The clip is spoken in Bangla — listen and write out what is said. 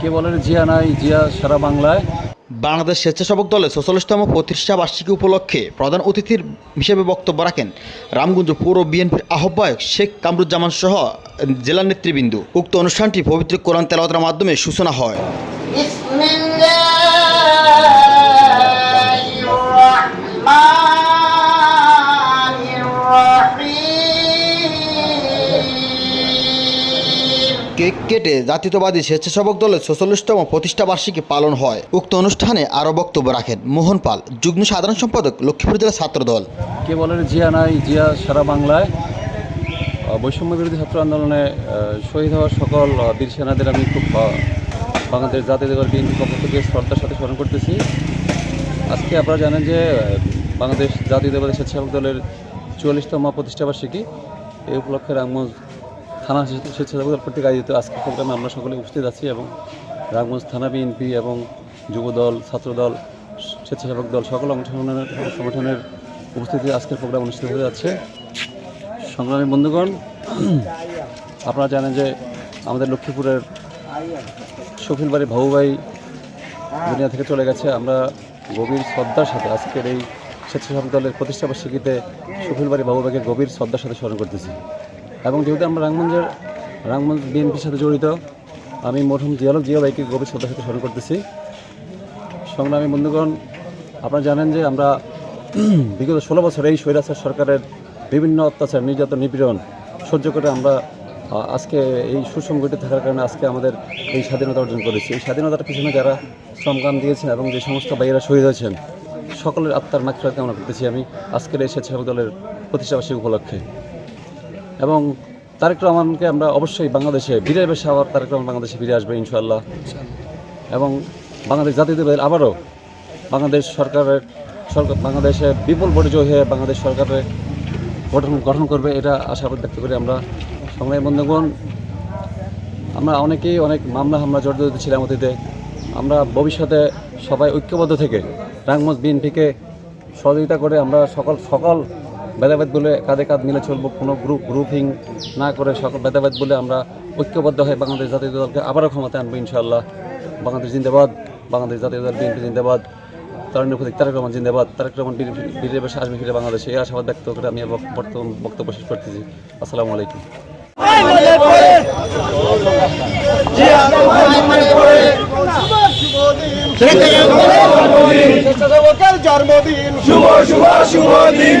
কে বলেন জিয়া নাই জিয়া সারা বাংলায়। বাংলাদেশ স্বেচ্ছাসেবক দলের সচল্লিশতম প্রতিষ্ঠা বার্ষিকী উপলক্ষে প্রধান অতিথির হিসেবে বক্তব্য রাখেন রামগঞ্জ পৌর বিএনপির আহ্বায়ক শেখ কামরুজ্জামান সহ জেলা নেতৃবৃন্দ। উক্ত অনুষ্ঠানটি পবিত্র কোরআন তেলাওয়াতের মাধ্যমে সূচনা হয়। কেক কেটে জাতীয়তাবাদী স্বেচ্ছাসেবক দলের ছচল্লিশতম প্রতিষ্ঠা বার্ষিকী পালন হয়। উক্ত অনুষ্ঠানে আরও বক্তব্য রাখেন মোহন পাল, যুগ্ম সাধারণ সম্পাদক, লক্ষ্মীপুর জেলা ছাত্র দল। কে বলেন, জিয়া নাই, জিয়া সারা বাংলায়। বৈষম্য বিরোধী ছাত্র আন্দোলনে শহীদ হওয়া সকল বীর সেনাদের আমি খুব বাংলাদেশ জাতীয় দল বিএনপি পক্ষ থেকে শ্রদ্ধার সাথে স্মরণ করতেছি। আজকে আপনারা জানেন যে, বাংলাদেশ জাতীয়তাবাদী স্বেচ্ছাসেবক দলের চুয়াল্লিশতম প্রতিষ্ঠাবার্ষিকী এই উপলক্ষে রামগঞ্জ থানা স্বেচ্ছা- স্বেচ্ছাসেবক দল কর্তৃক আয়োজিত আজকের প্রোগ্রামে আমরা সকলে উপস্থিত আছি এবং রামগঞ্জ থানা বিএনপি এবং যুবদল ছাত্রদল স্বেচ্ছাসেবক দল সকল অংশগ্রহণের সংগঠনের উপস্থিতি আজকের প্রোগ্রাম অনুষ্ঠিত হয়ে যাচ্ছে। সংগ্রামী বন্ধুগণ, আপনারা জানেন যে আমাদের লক্ষ্মীপুরের শফিল বাড়ি ভাই দুনিয়া থেকে চলে গেছে। আমরা গভীর শ্রদ্ধার সাথে আজকের এই স্বেচ্ছাসেবক দলের প্রতিষ্ঠা বার্ষিকীতে শফিল বাড়ি বাবুবাইকে গভীর শ্রদ্ধার সাথে স্মরণ করতেছি। এবং যেহেতু আমরা রামগঞ্জের রামগঞ্জ বিএনপির সাথে জড়িত, আমি মরহুম জিয়ালক জিয়া ভাইকে গভীর শ্রদ্ধার সাথে স্মরণ করতেছি। সংগ্রামী বন্ধুগণ, আপনারা জানেন যে আমরা বিগত ষোলো বছর এই স্বৈরাচার সরকারের বিভিন্ন অত্যাচার, নির্যাতন, নিপীড়ন সহ্য করে আমরা আজকে এই সুসংগঠিত থাকার কারণে আজকে আমাদের এই স্বাধীনতা অর্জন করেছি। এই স্বাধীনতার পিছনে যারা শ্রমগান দিয়েছেন এবং যে সমস্ত ভাইয়েরা শহীদ হয়েছেন, সকলের আত্মার মাত্রা কামনা করতেছি আমি আজকের এই স্বেচ্ছাসেবক দলের প্রতিষ্ঠাবাসী উপলক্ষে। এবং তারেক রহমানকে আমরা অবশ্যই বাংলাদেশে বীরের বেশে আবার তারেক রহমান বাংলাদেশে ফিরে আসবে ইনশাল্লাহ এবং বাংলাদেশ জাতীয়তাবাদী আবারও বাংলাদেশ সরকারের সরকার, বাংলাদেশে বিপুল ভোটে জয়ী হয়ে বাংলাদেশ সরকারের গঠন গঠন করবে, এটা আশাবাদ ব্যক্ত করি আমরা সংগ্রামী বন্ধুগণ, আমরা অনেকেই অনেক মামলা হামলা জড়িত ছিলাম অতীতে। আমরা ভবিষ্যতে সবাই ঐক্যবদ্ধ থেকে রাংমজ বিএনপিকে সহযোগিতা করে আমরা সকল সকল ভেদাভেদ বলে কাঁধে কাঁধ মিলে চলবো, কোনো গ্রুপ গ্রুপিং না করে সকল ভেদাভেদ বলে আমরা ঐক্যবদ্ধ হয়ে বাংলাদেশ জাতীয় দলকে আবারও ক্ষমতায় আনব ইনশাআল্লাহ। বাংলাদেশ জিন্দাবাদ, বাংলাদেশ জাতীয় দল বিএনপি জিন্দাবাদ তরুণ প্রতীক তারেক রহমান জিন্দাবাদ, তারেক রহমান বীর বীরের বেশে আসবে ফিরে বাংলাদেশে। এই আশাবাদ ব্যক্ত করে আমি বর্তমান বক্তব্য শেষ করতেছি। আসসালামু আলাইকুম। জন্মদিন শুভ শুভ শুভ দিন